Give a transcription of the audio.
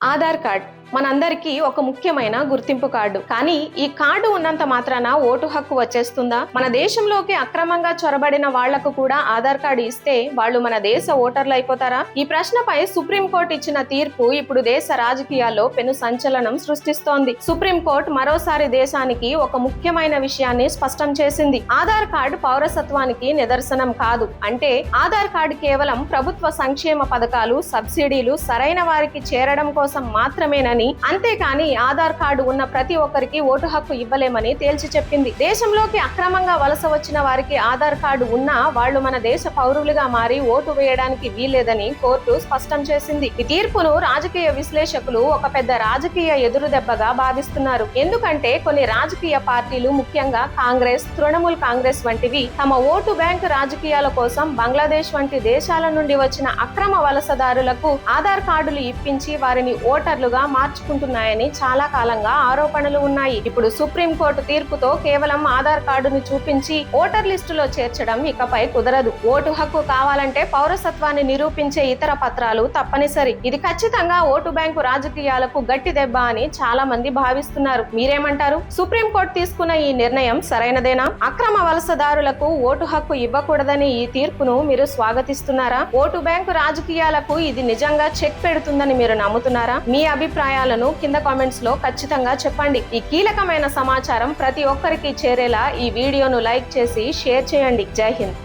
Aadhaar card మనందరికీ ఒక ముఖ్యమైన గుర్తింపు కార్డు. కానీ ఈ కార్డు ఉన్నంత మాత్రాన ఓటు హక్కు వచ్చేస్తుందా? మన దేశంలోకి అక్రమంగా చొరబడిన వాళ్ళకు కూడా ఆధార్ కార్డు ఇస్తే వాళ్ళు మన దేశ ఓటర్లు అయిపోతారా? ఈ ప్రశ్నపై సుప్రీంకోర్టు ఇచ్చిన తీర్పు ఇప్పుడు దేశ రాజకీయాల్లో పెను సంచలనం సృష్టిస్తోంది. సుప్రీంకోర్టు మరోసారి దేశానికి ఒక ముఖ్యమైన విషయాన్ని స్పష్టం చేసింది. ఆధార్ కార్డు పౌరసత్వానికి నిదర్శనం కాదు. అంటే ఆధార్ కార్డు కేవలం ప్రభుత్వ సంక్షేమ పథకాలు సబ్సిడీలు సరైన వారికి చేరడం కోసం మాత్రమేనని అంతేకాని ఆధార్ కార్డు ఉన్న ప్రతి ఒక్కరికి ఓటు హక్కు ఇవ్వలేమని తేల్చి చెప్పింది. దేశంలోకి అక్రమంగా వలస వచ్చిన వారికి ఆధార్ కార్డు ఉన్నా వాళ్ళు మన దేశ పౌరులుగా మారి ఓటు వేయడానికి వీల్లేదని కోర్టు స్పష్టం చేసింది. ఈ తీర్పును రాజకీయ విశ్లేషకులు ఒక పెద్ద రాజకీయ ఎదురుదెబ్బగా భావిస్తున్నారు. ఎందుకంటే కొన్ని రాజకీయ పార్టీలు ముఖ్యంగా కాంగ్రెస్ తృణమూల్ కాంగ్రెస్ వంటివి తమ ఓటు బ్యాంకు రాజకీయాల కోసం బంగ్లాదేశ్ వంటి దేశాల నుండి వచ్చిన అక్రమ వలసదారులకు ఆధార్ కార్డులు ఇప్పించి వారిని ఓటర్లుగా మార్చుకుంటున్నాయని చాలా కాలంగా ఆరోపణలు ఉన్నాయి. ఇప్పుడు సుప్రీం కోర్టు తీర్పుతో కేవలం ఆధార్ కార్డును చూపించి ఓటర్ లిస్టులో చేర్చడం ఇకపై కుదరదు. ఓటు హక్కు కావాలంటే పౌరసత్వాన్ని నిరూపించే ఇతర పత్రాలు తప్పనిసరి. ఇది ఖచ్చితంగా ఓటు బ్యాంకు రాజకీయాలకు గట్టి దెబ్బ అని చాలా మంది భావిస్తున్నారు. మీరేమంటారు? సుప్రీం కోర్టు తీసుకున్న ఈ నిర్ణయం సరైనదేనా? అక్రమ వలసదారులకు ఓటు హక్కు ఇవ్వకూడదని ఈ తీర్పును మీరు స్వాగతిస్తున్నారా? ఓటు బ్యాంకు రాజకీయాలకు ఇది నిజంగా చెక్ పెడుతుందని మీరు నమ్ముతున్నారా? మీ అభిప్రాయం అభిప్రాయాలను కింద కామెంట్స్లో ఖచ్చితంగా చెప్పండి. ఈ కీలకమైన సమాచారం ప్రతి ఒక్కరికి చేరేలా ఈ వీడియోను లైక్ చేసి షేర్ చేయండి. జై హింద్.